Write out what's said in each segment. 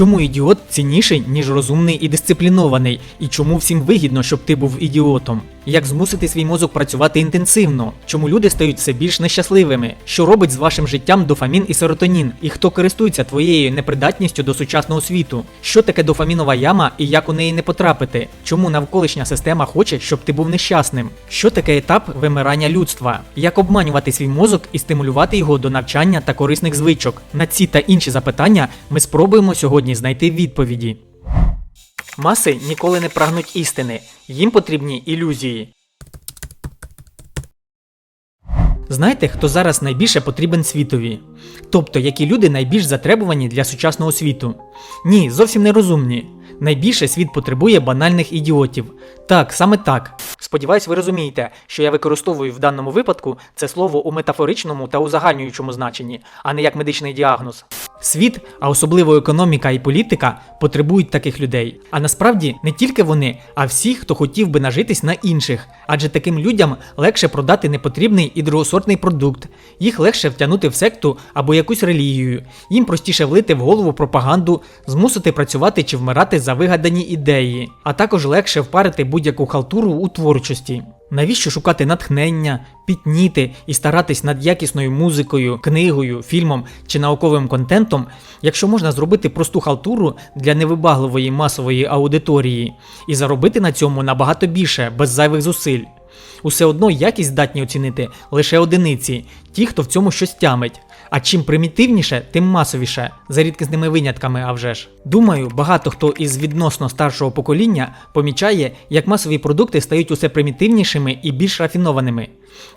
Чому ідіот цінніший, ніж розумний і дисциплінований? І чому всім вигідно, щоб ти був ідіотом? Як змусити свій мозок працювати інтенсивно? Чому люди стають все більш нещасливими? Що робить з вашим життям дофамін і серотонін? І хто користується твоєю непридатністю до сучасного світу? Що таке дофамінова яма і як у неї не потрапити? Чому навколишня система хоче, щоб ти був нещасним? Що таке етап вимирання людства? Як обманювати свій мозок і стимулювати його до навчання та корисних звичок? На ці та інші запитання ми спробуємо сьогодні знайти відповіді. Маси ніколи не прагнуть істини, їм потрібні ілюзії. Знаєте, хто зараз найбільше потрібен світові? Тобто, які люди найбільш затребувані для сучасного світу? Ні, зовсім не розумні. Найбільше світ потребує банальних ідіотів. Так, саме так. Сподіваюсь, ви розумієте, що я використовую в даному випадку це слово у метафоричному та узагальнюючому значенні, а не як медичний діагноз. Світ, а особливо економіка і політика, потребують таких людей. А насправді не тільки вони, а всі, хто хотів би нажитись на інших, адже таким людям легше продати непотрібний і другосортний продукт, їх легше втягнути в секту або якусь релігію, їм простіше влити в голову пропаганду, змусити працювати чи вмирати за вигадані ідеї, а також легше впарити будь-яку халтуру у творчості. Навіщо шукати натхнення, пітніти і старатись над якісною музикою, книгою, фільмом чи науковим контентом, якщо можна зробити просту халтуру для невибагливої масової аудиторії і заробити на цьому набагато більше без зайвих зусиль? Усе одно якість здатні оцінити лише одиниці, ті, хто в цьому щось тямить. А чим примітивніше, тим масовіше, за рідкісними винятками, а вже ж. Думаю, багато хто із відносно старшого покоління помічає, як масові продукти стають усе примітивнішими і більш рафінованими.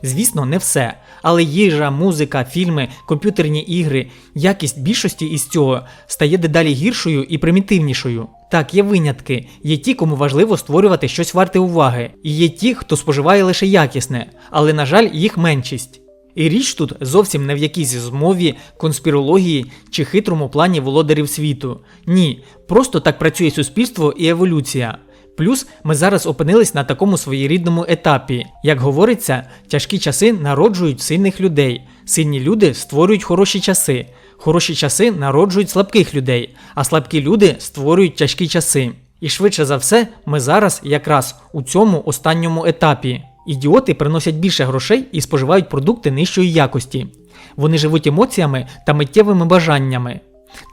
Звісно, не все, але їжа, музика, фільми, комп'ютерні ігри, якість більшості із цього стає дедалі гіршою і примітивнішою. Так, є винятки, є ті, кому важливо створювати щось варте уваги, і є ті, хто споживає лише якісне, але, на жаль, їх меншість. І річ тут зовсім не в якійсь змові, конспірології чи хитрому плані володарів світу. Ні, просто так працює суспільство і еволюція. Плюс ми зараз опинились на такому своєрідному етапі. Як говориться, тяжкі часи народжують сильних людей, сильні люди створюють хороші часи, хороші часи народжують слабких людей, а слабкі люди створюють тяжкі часи. І швидше за все, ми зараз якраз у цьому останньому етапі. Ідіоти приносять більше грошей і споживають продукти нижчої якості. Вони живуть емоціями та миттєвими бажаннями.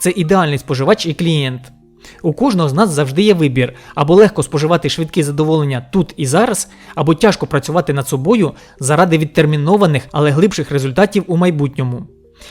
Це ідеальний споживач і клієнт. У кожного з нас завжди є вибір або легко споживати швидкі задоволення тут і зараз, або тяжко працювати над собою заради відтермінованих, але глибших результатів у майбутньому.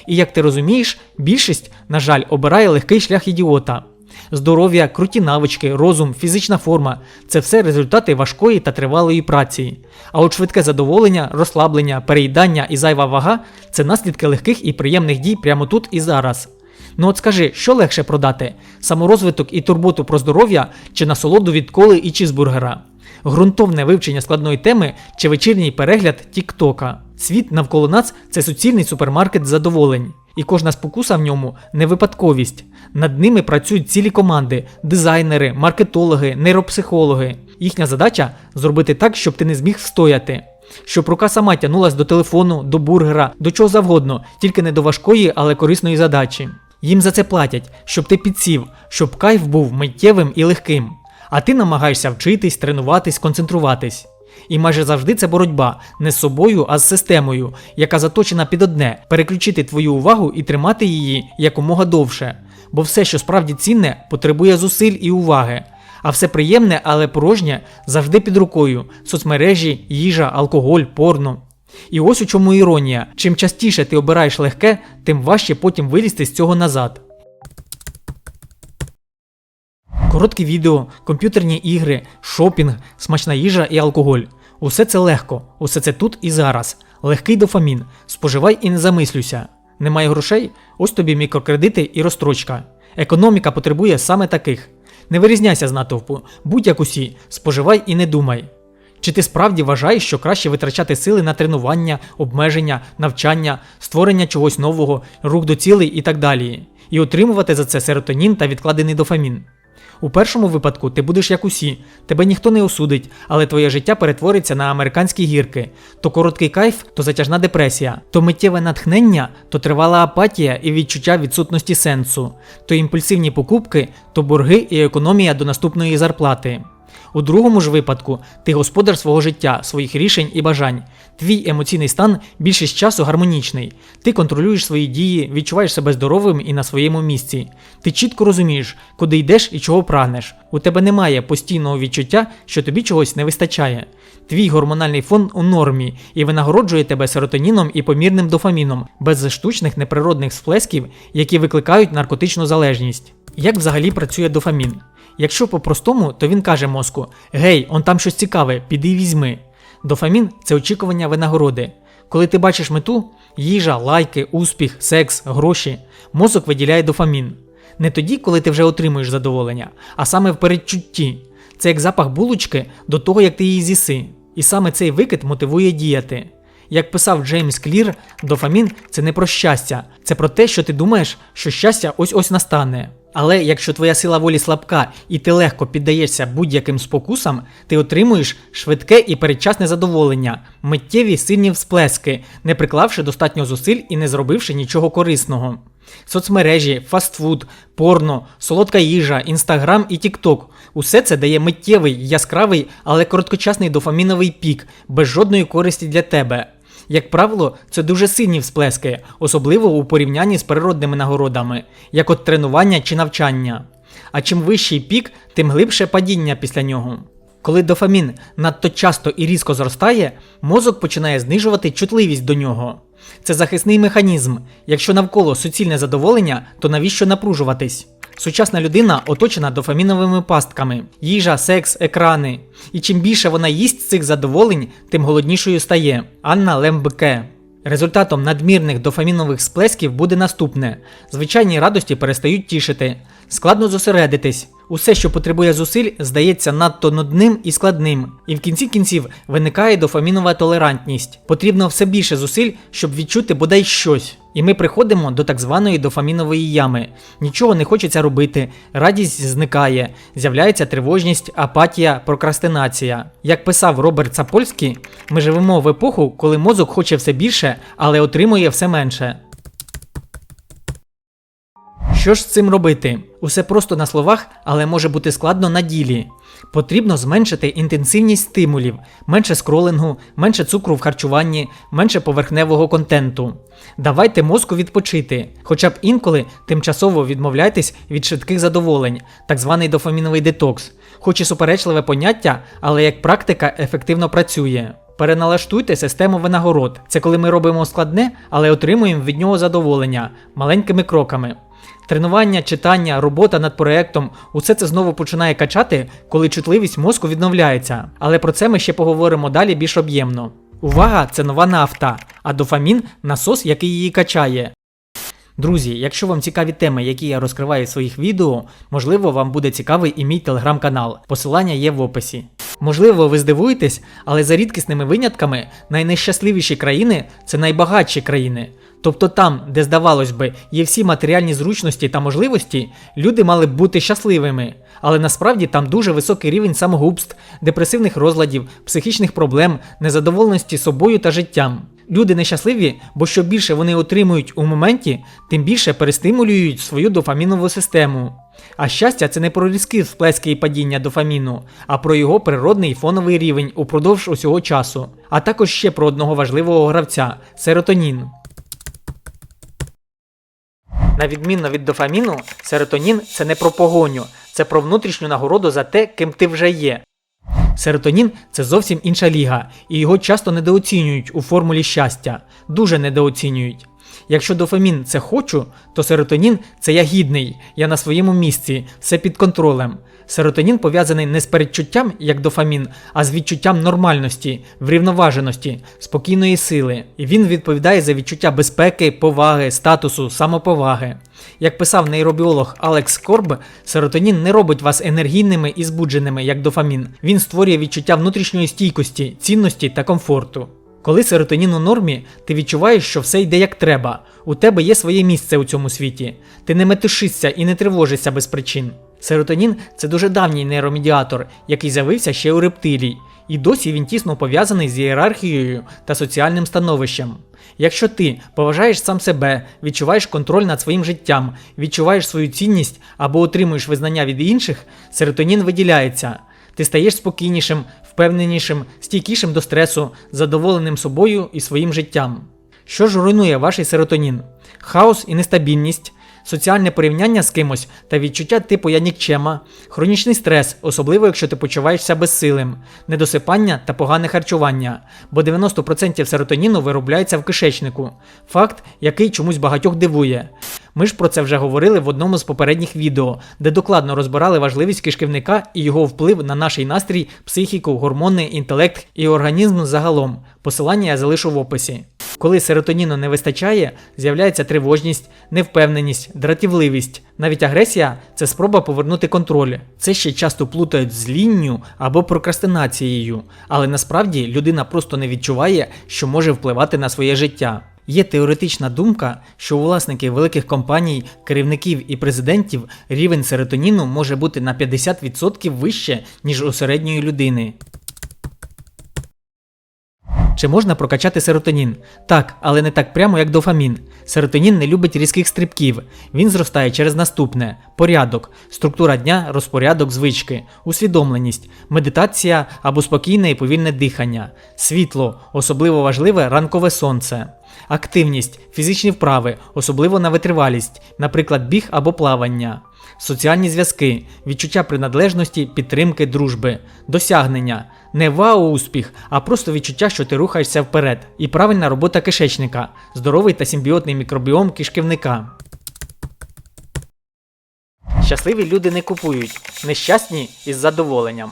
І як ти розумієш, більшість, на жаль, обирає легкий шлях ідіота. Здоров'я, круті навички, розум, фізична форма це все результати важкої та тривалої праці. А от швидке задоволення, розслаблення, переїдання і зайва вага це наслідки легких і приємних дій прямо тут і зараз. Ну от скажи, що легше продати: саморозвиток і турботу про здоров'я чи насолоду від коли і чізбургера? Ґрунтовне вивчення складної теми чи вечірній перегляд Тіктока. Світ навколо нас це суцільний супермаркет задоволень, і кожна спокуса в ньому не випадковість. Над ними працюють цілі команди, дизайнери, маркетологи, нейропсихологи. Їхня задача зробити так, щоб ти не зміг встояти. Щоб рука сама тягнулась до телефону, до бургера, до чого завгодно, тільки не до важкої, але корисної задачі. Їм за це платять, щоб ти підсів, щоб кайф був миттєвим і легким. А ти намагаєшся вчитись, тренуватись, концентруватись. І майже завжди це боротьба не з собою, а з системою, яка заточена під одне переключити твою увагу і тримати її якомога довше. Бо все, що справді цінне, потребує зусиль і уваги. А все приємне, але порожнє завжди під рукою: соцмережі, їжа, алкоголь, порно. І ось у чому іронія: чим частіше ти обираєш легке, тим важче потім вилізти з цього назад. Короткі відео, комп'ютерні ігри, шопінг, смачна їжа і алкоголь. Усе це легко, усе це тут і зараз. Легкий дофамін. Споживай і не замислюйся. Немає грошей? Ось тобі мікрокредити і розстрочка. Економіка потребує саме таких. Не вирізняйся з натовпу, будь як усі, споживай і не думай. Чи ти справді вважаєш, що краще витрачати сили на тренування, обмеження, навчання, створення чогось нового, рух до цілей і так далі, і отримувати за це серотонін та відкладений дофамін? У першому випадку ти будеш як усі, тебе ніхто не осудить, але твоє життя перетвориться на американські гірки. То короткий кайф, то затяжна депресія, то миттєве натхнення, то тривала апатія і відчуття відсутності сенсу, то імпульсивні покупки, то борги і економія до наступної зарплати. У другому ж випадку ти господар свого життя, своїх рішень і бажань. Твій емоційний стан більшість часу гармонічний. Ти контролюєш свої дії, відчуваєш себе здоровим і на своєму місці. Ти чітко розумієш, куди йдеш і чого прагнеш. У тебе немає постійного відчуття, що тобі чогось не вистачає. Твій гормональний фон у нормі і винагороджує тебе серотоніном і помірним дофаміном, без штучних неприродних сплесків, які викликають наркотичну залежність. Як взагалі працює дофамін? Якщо по-простому, то він каже мозку: Гей, он там щось цікаве, піди візьми. Дофамін це очікування винагороди. Коли ти бачиш мету, їжа, лайки, успіх, секс, гроші, мозок виділяє дофамін. Не тоді, коли ти вже отримуєш задоволення, а саме в передчутті. Це як запах булочки до того, як ти її з'їси. І саме цей викид мотивує діяти. Як писав Джеймс Клір, дофамін це не про щастя, це про те, що ти думаєш, що щастя ось ось настане. Але якщо твоя сила волі слабка і ти легко піддаєшся будь-яким спокусам, ти отримуєш швидке і передчасне задоволення, миттєві сильні всплески, не приклавши достатньо зусиль і не зробивши нічого корисного. Соцмережі, фастфуд, порно, солодка їжа, інстаграм і тікток усе це дає миттєвий, яскравий, але короткочасний дофаміновий пік, без жодної користі для тебе. Як правило, це дуже сильні всплески, особливо у порівнянні з природними нагородами, як от тренування чи навчання. А чим вищий пік, тим глибше падіння після нього. Коли дофамін надто часто і різко зростає, мозок починає знижувати чутливість до нього. Це захисний механізм. Якщо навколо суцільне задоволення, то навіщо напружуватись? Сучасна людина оточена дофаміновими пастками: їжа, секс, екрани. І чим більше вона їсть цих задоволень, тим голоднішою стає. Анна Лембке. Результатом надмірних дофамінових сплесків буде наступне: звичайні радості перестають тішити, складно зосередитись. Усе, що потребує зусиль, здається надто нудним і складним, і в кінці кінців виникає дофамінова толерантність. Потрібно все більше зусиль, щоб відчути бодай щось. І ми приходимо до так званої дофамінової ями. Нічого не хочеться робити, радість зникає, з'являється тривожність, апатія, прокрастинація. Як писав Роберт Сапольський, ми живемо в епоху, коли мозок хоче все більше, але отримує все менше. Що ж з цим робити? Усе просто на словах, але може бути складно на ділі. Потрібно зменшити інтенсивність стимулів, менше скролингу, менше цукру в харчуванні, менше поверхневого контенту. Давайте мозку відпочити, хоча б інколи тимчасово відмовляйтесь від швидких задоволень, так званий дофаміновий детокс, хоч і суперечливе поняття, але як практика ефективно працює. Переналаштуйте систему винагород. Це коли ми робимо складне, але отримуємо від нього задоволення маленькими кроками. Тренування, читання, робота над проектом усе це знову починає качати, коли чутливість мозку відновляється. Але про це ми ще поговоримо далі більш об'ємно. Увага це нова нафта, а дофамін насос, який її качає. Друзі, якщо вам цікаві теми, які я розкриваю в своїх відео, можливо, вам буде цікавий і мій телеграм-канал. Посилання є в описі. Можливо, ви здивуєтесь, але за рідкісними винятками найнещасливіші країни це найбагатші країни. Тобто там, де, здавалось би, є всі матеріальні зручності та можливості, люди мали б бути щасливими. Але насправді там дуже високий рівень самогубств, депресивних розладів, психічних проблем, незадоволеності собою та життям. Люди нещасливі, бо що більше вони отримують у моменті, тим більше перестимулюють свою дофамінову систему. А щастя це не про різкі всплески і падіння дофаміну, а про його природний фоновий рівень упродовж усього часу, а також ще про одного важливого гравця серотонін. На відмінно від дофаміну, серотонін це не про погоню, це про внутрішню нагороду за те, ким ти вже є. Серотонін це зовсім інша ліга, і його часто недооцінюють у формулі щастя, дуже недооцінюють. Якщо дофамін це хочу, то серотонін це я гідний, я на своєму місці, все під контролем. Серотонін пов'язаний не з передчуттям, як дофамін, а з відчуттям нормальності, врівноваженості, спокійної сили. І він відповідає за відчуття безпеки, поваги, статусу, самоповаги. Як писав нейробіолог Алекс Корб, серотонін не робить вас енергійними і збудженими, як дофамін. Він створює відчуття внутрішньої стійкості, цінності та комфорту. Коли серотонін у нормі, ти відчуваєш, що все йде як треба. У тебе є своє місце у цьому світі. Ти не метушишся і не тривожишся без причин. Серотонін це дуже давній нейромедіатор, який з'явився ще у рептилій, і досі він тісно пов'язаний з ієрархією та соціальним становищем. Якщо ти поважаєш сам себе, відчуваєш контроль над своїм життям, відчуваєш свою цінність або отримуєш визнання від інших, серотонін виділяється. Ти стаєш спокійнішим, впевненішим, стійкішим до стресу, задоволеним собою і своїм життям. Що ж руйнує ваш серотонін? Хаос і нестабільність, соціальне порівняння з кимось та відчуття типу я нікчема, хронічний стрес, особливо якщо ти почуваєшся безсилим, недосипання та погане харчування, бо 90% серотоніну виробляється в кишечнику. Факт, який чомусь багатьох дивує. Ми ж про це вже говорили в одному з попередніх відео, де докладно розбирали важливість кишківника і його вплив на наш настрій, психіку, гормони, інтелект і організм загалом. Посилання я залишу в описі. Коли серотоніну не вистачає, з'являється тривожність, невпевненість, дратівливість. Навіть агресія це спроба повернути контроль. Це ще часто плутають з лінню або прокрастинацією, але насправді людина просто не відчуває, що може впливати на своє життя. Є теоретична думка, що у власників великих компаній, керівників і президентів рівень серотоніну може бути на 50% вище, ніж у середньої людини. Чи можна прокачати серотонін? Так, але не так прямо, як дофамін. Серотонін не любить різких стрибків. Він зростає через наступне: порядок, структура дня, розпорядок, звички, усвідомленість, медитація або спокійне і повільне дихання, світло, особливо важливе ранкове сонце. Активність, фізичні вправи, особливо на витривалість, наприклад, біг або плавання, соціальні зв'язки, відчуття приналежності, підтримки, дружби, досягнення, не вау успіх, а просто відчуття, що ти рухаєшся вперед, і правильна робота кишечника, здоровий та симбіотний мікробіом кишківника. Щасливі люди не купують, нещасні із задоволенням.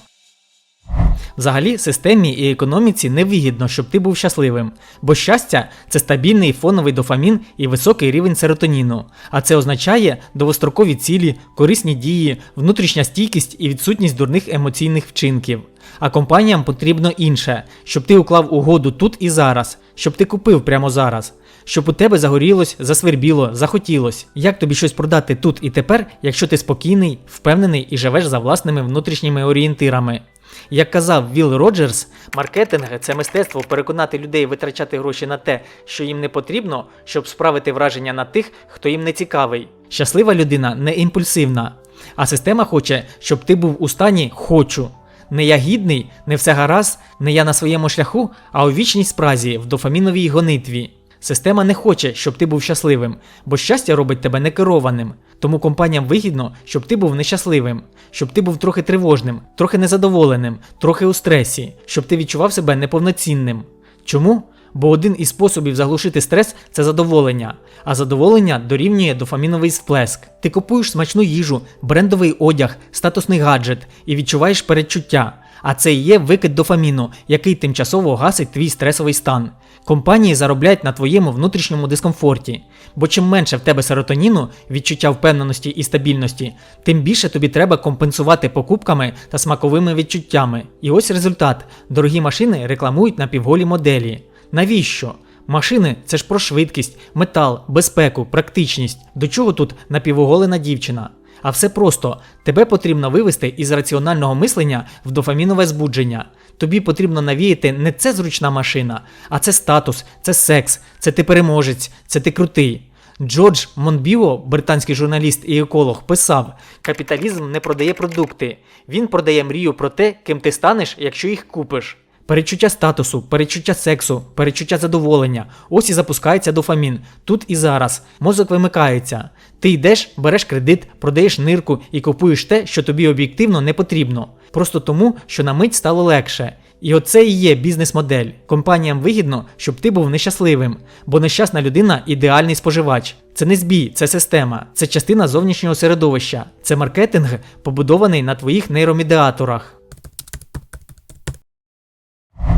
Взагалі, системі і економіці невигідно, щоб ти був щасливим, бо щастя це стабільний фоновий дофамін і високий рівень серотоніну. А це означає довгострокові цілі, корисні дії, внутрішня стійкість і відсутність дурних емоційних вчинків. А компаніям потрібно інше, щоб ти уклав угоду тут і зараз, щоб ти купив прямо зараз, щоб у тебе загорілось, засвербіло, захотілось. Як тобі щось продати тут і тепер, якщо ти спокійний, впевнений і живеш за власними внутрішніми орієнтирами? Як казав Вілл Роджерс, маркетинг це мистецтво переконати людей витрачати гроші на те, що їм не потрібно, щоб справити враження на тих, хто їм не цікавий. Щаслива людина не імпульсивна, а система хоче, щоб ти був у стані хочу. Не я гідний, не все гаразд, не я на своєму шляху, а у вічній спразі в дофаміновій гонитві. Система не хоче, щоб ти був щасливим, бо щастя робить тебе некерованим. Тому компаніям вигідно, щоб ти був нещасливим, щоб ти був трохи тривожним, трохи незадоволеним, трохи у стресі, щоб ти відчував себе неповноцінним. Чому? Бо один із способів заглушити стрес це задоволення, а задоволення дорівнює дофаміновий сплеск. Ти купуєш смачну їжу, брендовий одяг, статусний гаджет і відчуваєш передчуття. А це і є викид дофаміну, який тимчасово гасить твій стресовий стан. Компанії заробляють на твоєму внутрішньому дискомфорті, бо чим менше в тебе серотоніну, відчуття впевненості і стабільності, тим більше тобі треба компенсувати покупками та смаковими відчуттями. І ось результат: дорогі машини рекламують напівголі моделі. Навіщо? Машини це ж про швидкість, метал, безпеку, практичність. До чого тут напівоголена дівчина? А все просто тебе потрібно вивести із раціонального мислення в дофамінове збудження. Тобі потрібно навіяти не це зручна машина, а це статус, це секс, це ти переможець, це ти крутий. Джордж Монбіо, британський журналіст і еколог, писав: капіталізм не продає продукти, він продає мрію про те, ким ти станеш, якщо їх купиш. Перечуття статусу, перечуття сексу, перечуття задоволення. Ось і запускається дофамін. Тут і зараз. Мозок вимикається. Ти йдеш, береш кредит, продаєш нирку і купуєш те, що тобі об'єктивно не потрібно. Просто тому, що на мить стало легше. І оце і є бізнес-модель. Компаніям вигідно, щоб ти був нещасливим, бо нещасна людина ідеальний споживач. Це не збій, це система, це частина зовнішнього середовища, це маркетинг, побудований на твоїх нейромедіаторах.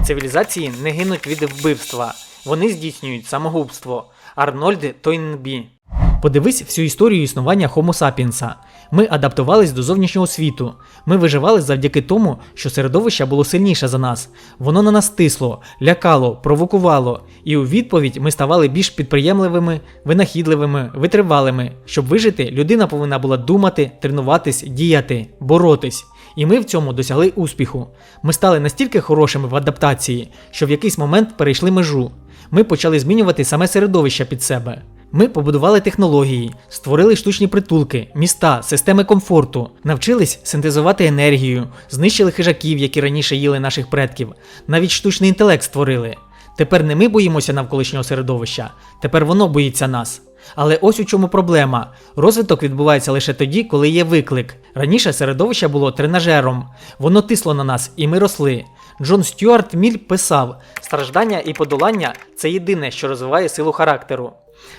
Цивілізації не гинуть від вбивства, вони здійснюють самогубство. Арнольд Тойнбі. Подивись всю історію існування Homo sapiens. Ми адаптувались до зовнішнього світу. Ми виживали завдяки тому, що середовище було сильніше за нас. Воно на нас тисло, лякало, провокувало, і у відповідь ми ставали більш підприємливими, винахідливими, витривалими. Щоб вижити, людина повинна була думати, тренуватись, діяти, боротись. І ми в цьому досягли успіху. Ми стали настільки хорошими в адаптації, що в якийсь момент перейшли межу. Ми почали змінювати саме середовище під себе. Ми побудували технології, створили штучні притулки, міста, системи комфорту, навчились синтезувати енергію, знищили хижаків, які раніше їли наших предків, навіть штучний інтелект створили. Тепер не ми боїмося навколишнього середовища, тепер воно боїться нас. Але ось у чому проблема. Розвиток відбувається лише тоді, коли є виклик. Раніше середовище було тренажером, воно тисло на нас, і ми росли. Джон Стюарт Міль писав: страждання і подолання це єдине, що розвиває силу характеру.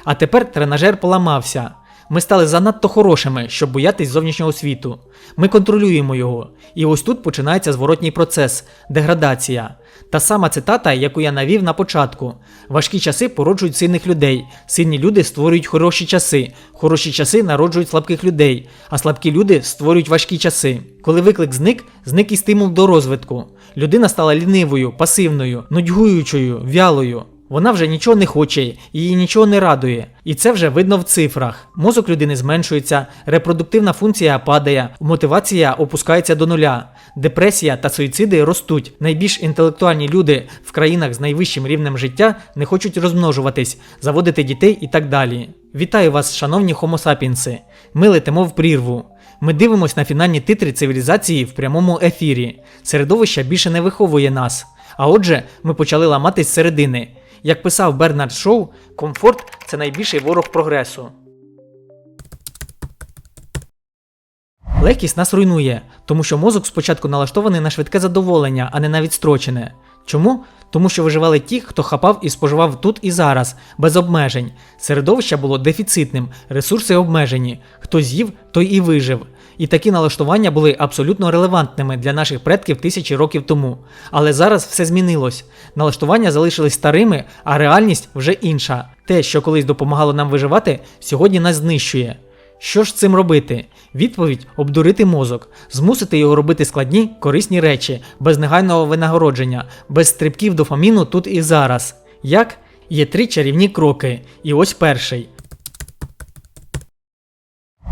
А тепер тренажер поламався. Ми стали занадто хорошими, щоб боятись зовнішнього світу. Ми контролюємо його. І ось тут починається зворотній процес деградація. Та сама цитата, яку я навів на початку: важкі часи породжують сильних людей, сильні люди створюють хороші часи, хороші часи народжують слабких людей, а слабкі люди створюють важкі часи. Коли виклик зник, зник і стимул до розвитку. Людина стала лінивою, пасивною, нудьгуючою, вялою. Вона вже нічого не хоче, її нічого не радує. І це вже видно в цифрах. Мозок людини зменшується, репродуктивна функція падає, мотивація опускається до нуля. Депресія та суїциди ростуть. Найбільш інтелектуальні люди в країнах з найвищим рівнем життя не хочуть розмножуватись, заводити дітей і так далі. Вітаю вас, шановні хомосапінси. Ми летимо в прірву. Ми дивимось на фінальні титри цивілізації в прямому ефірі. Середовище більше не виховує нас. А отже, ми почали ламатись середини. Як писав Бернард Шоу, комфорт це найбільший ворог прогресу. Легкість нас руйнує, тому що мозок спочатку налаштований на швидке задоволення, а не на відстрочене. Чому? Тому що виживали ті, хто хапав і споживав тут і зараз, без обмежень. Середовище було дефіцитним, ресурси обмежені. Хто з'їв, той і вижив. І такі налаштування були абсолютно релевантними для наших предків тисячі років тому. Але зараз все змінилось. Налаштування залишились старими, а реальність вже інша. Те, що колись допомагало нам виживати, сьогодні нас знищує. Що ж цим робити? Відповідь обдурити мозок, змусити його робити складні, корисні речі, без негайного винагородження, без стрибків дофаміну тут і зараз. Як? Є три чарівні кроки. І ось перший.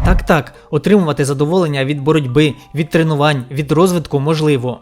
Так, так, отримувати задоволення від боротьби, від тренувань, від розвитку можливо.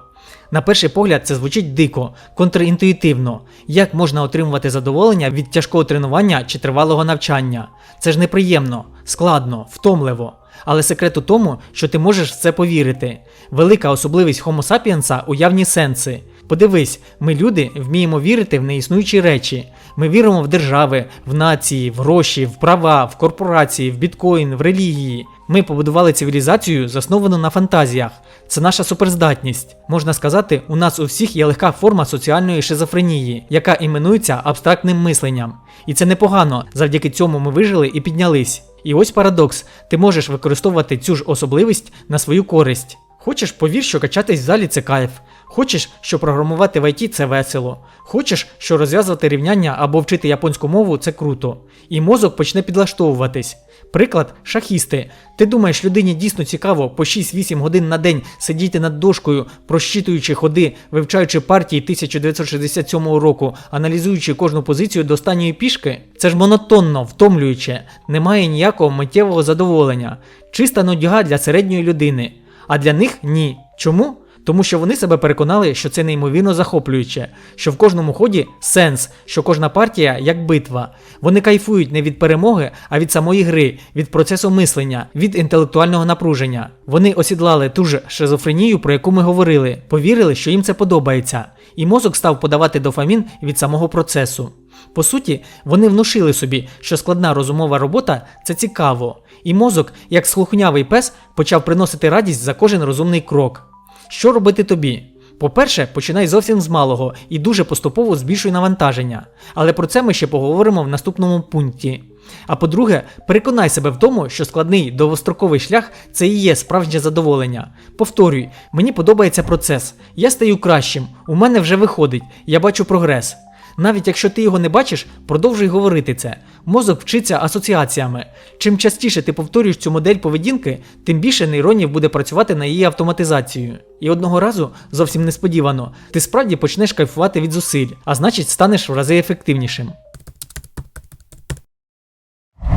На перший погляд, це звучить дико, контрінтуїтивно. Як можна отримувати задоволення від тяжкого тренування чи тривалого навчання? Це ж неприємно, складно, втомливо. Але секрет у тому, що ти можеш в це повірити. Велика особливість Homo sapiens – уявні сенси. Подивись, ми люди вміємо вірити в неіснуючі речі. Ми віримо в держави, в нації, в гроші, в права, в корпорації, в біткоін, в релігії. Ми побудували цивілізацію, засновану на фантазіях. Це наша суперздатність. Можна сказати, у нас у всіх є легка форма соціальної шизофренії, яка іменується абстрактним мисленням. І це непогано. Завдяки цьому ми вижили і піднялись. І ось парадокс: ти можеш використовувати цю ж особливість на свою користь. Хочеш повір, що качатись в залі це кайф. Хочеш, що програмувати в ІТ це весело. Хочеш, що розв'язувати рівняння або вчити японську мову це круто. І мозок почне підлаштовуватись. Приклад, шахісти. Ти думаєш, людині дійсно цікаво по 6-8 годин на день сидіти над дошкою, прощитуючи ходи, вивчаючи партії 1967 року, аналізуючи кожну позицію до останньої пішки? Це ж монотонно, втомлююче, немає ніякого миттєвого задоволення, чиста нудьга для середньої людини. А для них ні. Чому? Тому що вони себе переконали, що це неймовірно захоплююче, що в кожному ході сенс, що кожна партія як битва. Вони кайфують не від перемоги, а від самої гри, від процесу мислення, від інтелектуального напруження. Вони осідлали ту ж шизофренію, про яку ми говорили, повірили, що їм це подобається, і мозок став подавати дофамін від самого процесу. По суті, вони внушили собі, що складна розумова робота це цікаво, і мозок, як слухнявий пес, почав приносити радість за кожен розумний крок. Що робити тобі? По-перше, починай зовсім з малого і дуже поступово збільшуй навантаження. Але про це ми ще поговоримо в наступному пункті. А по-друге, переконай себе в тому, що складний довгостроковий шлях це і є справжнє задоволення. Повторюй, мені подобається процес. Я стаю кращим, у мене вже виходить, я бачу прогрес. Навіть якщо ти його не бачиш, продовжуй говорити це. Мозок вчиться асоціаціями. Чим частіше ти повторюєш цю модель поведінки, тим більше нейронів буде працювати на її автоматизацію. І одного разу, зовсім несподівано, ти справді почнеш кайфувати від зусиль, а значить станеш в рази ефективнішим.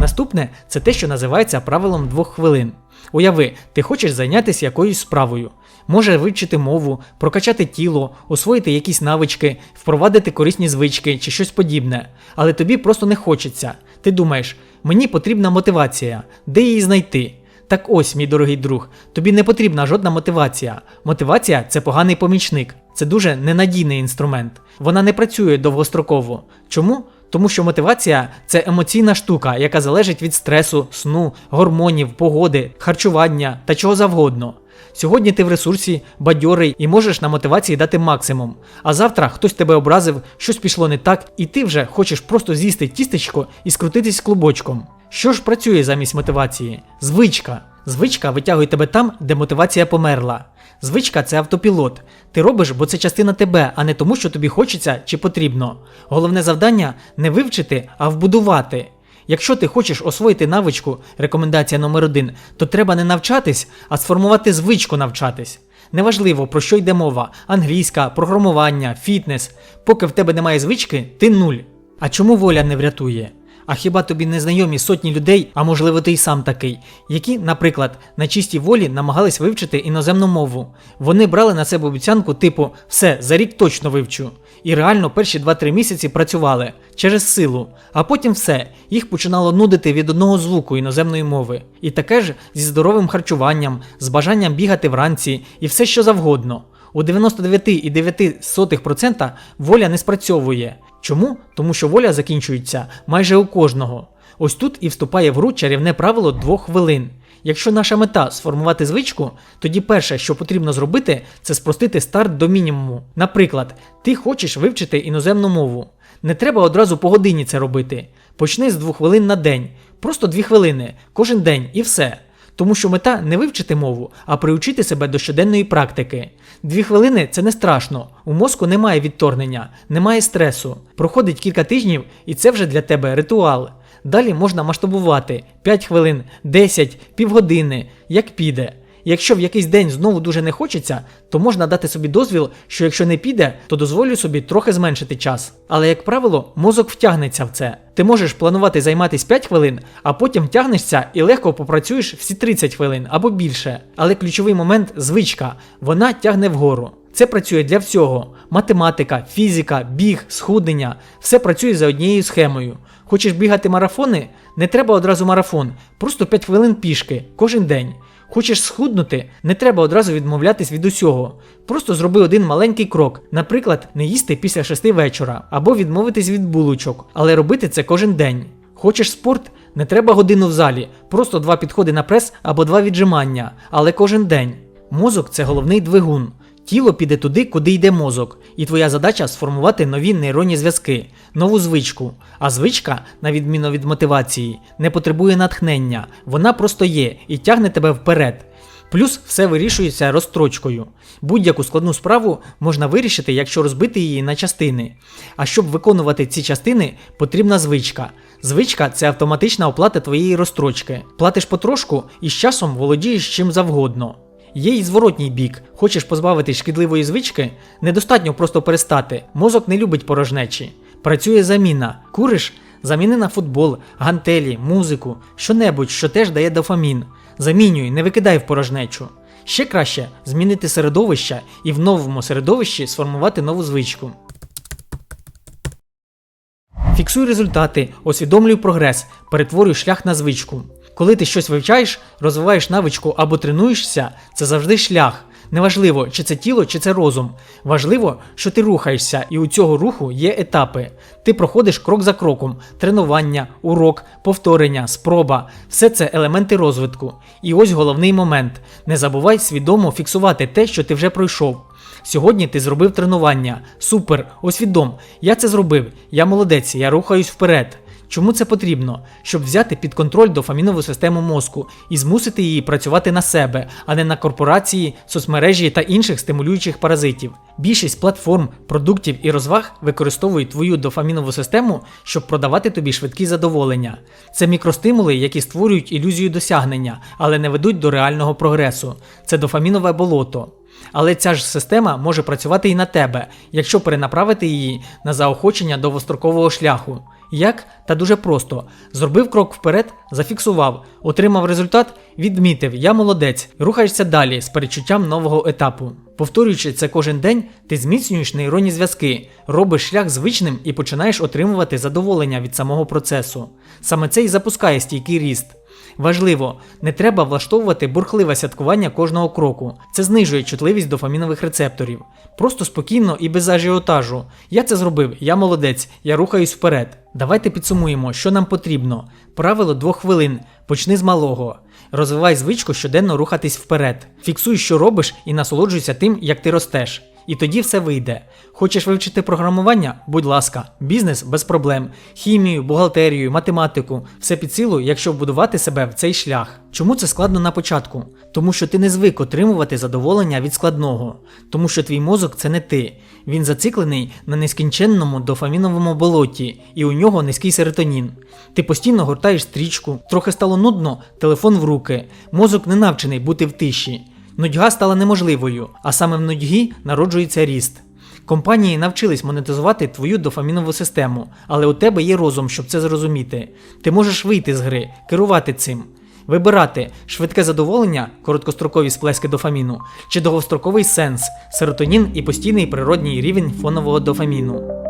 Наступне це те, що називається правилом двох хвилин. Уяви, ти хочеш зайнятися якоюсь справою. Може вивчити мову, прокачати тіло, освоїти якісь навички, впровадити корисні звички чи щось подібне. Але тобі просто не хочеться. Ти думаєш, мені потрібна мотивація, де її знайти? Так ось, мій дорогий друг, тобі не потрібна жодна мотивація. Мотивація це поганий помічник, це дуже ненадійний інструмент. Вона не працює довгостроково. Чому? Тому що мотивація це емоційна штука, яка залежить від стресу, сну, гормонів, погоди, харчування та чого завгодно. Сьогодні ти в ресурсі, бадьорий і можеш на мотивації дати максимум. А завтра хтось тебе образив, щось пішло не так, і ти вже хочеш просто з'їсти тістечко і скрутитись клубочком. Що ж працює замість мотивації? Звичка. Звичка витягує тебе там, де мотивація померла. Звичка це автопілот. Ти робиш, бо це частина тебе, а не тому, що тобі хочеться чи потрібно. Головне завдання не вивчити, а вбудувати. Якщо ти хочеш освоїти навичку, рекомендація номер один, то треба не навчатись, а сформувати звичку навчатись. Неважливо, про що йде мова: англійська, програмування, фітнес. Поки в тебе немає звички, ти нуль. А чому воля не врятує? А хіба тобі не знайомі сотні людей, а можливо ти й сам такий, які, наприклад, на чистій волі намагались вивчити іноземну мову. Вони брали на себе обіцянку, типу, все, за рік точно вивчу. І реально перші 2-3 місяці працювали через силу, а потім все, їх починало нудити від одного звуку іноземної мови. І таке ж зі здоровим харчуванням, з бажанням бігати вранці і все що завгодно. У 99,9% воля не спрацьовує. Чому? Тому що воля закінчується майже у кожного. Ось тут і вступає в гру чарівне правило двох хвилин. Якщо наша мета сформувати звичку, тоді перше, що потрібно зробити, це спростити старт до мінімуму. Наприклад, ти хочеш вивчити іноземну мову. Не треба одразу по годині це робити. Почни з двох хвилин на день, просто дві хвилини, кожен день і все. Тому що мета не вивчити мову, а приучити себе до щоденної практики. Дві хвилини це не страшно. У мозку немає відторгнення, немає стресу. Проходить кілька тижнів, і це вже для тебе ритуал. Далі можна масштабувати 5 хвилин, 10, півгодини, як піде. Якщо в якийсь день знову дуже не хочеться, то можна дати собі дозвіл, що якщо не піде, то дозволю собі трохи зменшити час. Але, як правило, мозок втягнеться в це. Ти можеш планувати займатися 5 хвилин, а потім втягнешся і легко попрацюєш всі 30 хвилин або більше. Але ключовий момент звичка, вона тягне вгору. Це працює для всього: математика, фізика, біг, схуднення все працює за однією схемою. Хочеш бігати марафони? Не треба одразу марафон, просто 5 хвилин пішки кожен день. Хочеш схуднути, не треба одразу відмовлятись від усього. Просто зроби один маленький крок, наприклад, не їсти після 6 вечора, або відмовитись від булочок, але робити це кожен день. Хочеш спорт? Не треба годину в залі, просто два підходи на прес або два віджимання, але кожен день. Мозок це головний двигун. Тіло піде туди, куди йде мозок, і твоя задача сформувати нові нейронні зв'язки, нову звичку. А звичка, на відміну від мотивації, не потребує натхнення, вона просто є і тягне тебе вперед. Плюс все вирішується розстрочкою. Будь-яку складну справу можна вирішити, якщо розбити її на частини. А щоб виконувати ці частини, потрібна звичка. Звичка це автоматична оплата твоєї розстрочки. Платиш потрошку і з часом володієш чим завгодно. Є й зворотній бік. Хочеш позбавитись шкідливої звички? Недостатньо просто перестати. Мозок не любить порожнечі. Працює заміна. Куриш? Заміни на футбол, гантелі, музику, що-небудь, що теж дає дофамін. Замінюй, не викидай в порожнечу. Ще краще змінити середовище і в новому середовищі сформувати нову звичку. Фіксуй результати, усвідомлюй прогрес, перетворюй шлях на звичку. Коли ти щось вивчаєш, розвиваєш навичку або тренуєшся, це завжди шлях. Неважливо, чи це тіло, чи це розум. Важливо, що ти рухаєшся, і у цього руху є етапи. Ти проходиш крок за кроком: тренування, урок, повторення, спроба все це елементи розвитку. І ось головний момент: не забувай свідомо фіксувати те, що ти вже пройшов. Сьогодні ти зробив тренування. Супер, усвідом. Я це зробив. Я молодець, я рухаюсь вперед. Чому це потрібно? Щоб взяти під контроль дофамінову систему мозку і змусити її працювати на себе, а не на корпорації, соцмережі та інших стимулюючих паразитів. Більшість платформ, продуктів і розваг використовують твою дофамінову систему, щоб продавати тобі швидкі задоволення. Це мікростимули, які створюють ілюзію досягнення, але не ведуть до реального прогресу. Це дофамінове болото. Але ця ж система може працювати і на тебе, якщо перенаправити її на заохочення довгострокового шляху. Як? Та дуже просто. Зробив крок вперед, зафіксував, отримав результат, відмітив, я молодець, рухаєшся далі з перечуттям нового етапу. Повторюючи це кожен день, ти зміцнюєш нейронні зв'язки, робиш шлях звичним і починаєш отримувати задоволення від самого процесу. Саме це і запускає стійкий ріст. Важливо, не треба влаштовувати бурхливе святкування кожного кроку. Це знижує чутливість дофамінових рецепторів. Просто спокійно і без ажіотажу. Я це зробив, я молодець, я рухаюсь вперед. Давайте підсумуємо, що нам потрібно. Правило двох хвилин. Почни з малого. Розвивай звичку щоденно рухатись вперед. Фіксуй, що робиш, і насолоджуйся тим, як ти ростеш. І тоді все вийде. Хочеш вивчити програмування? Будь ласка, бізнес без проблем. Хімію, бухгалтерію, математику все під силу, якщо вбудувати себе в цей шлях. Чому це складно на початку? Тому що ти не звик отримувати задоволення від складного, тому що твій мозок це не ти. Він зациклений на нескінченному дофаміновому болоті, і у нього низький серотонін. Ти постійно гортаєш стрічку, трохи стало нудно, телефон в руки. Мозок не навчений бути в тиші. Нудьга стала неможливою, а саме в нудьгі народжується ріст. Компанії навчились монетизувати твою дофамінову систему, але у тебе є розум, щоб це зрозуміти. Ти можеш вийти з гри, керувати цим, вибирати швидке задоволення, короткострокові сплески дофаміну, чи довгостроковий сенс, серотонін і постійний природній рівень фонового дофаміну.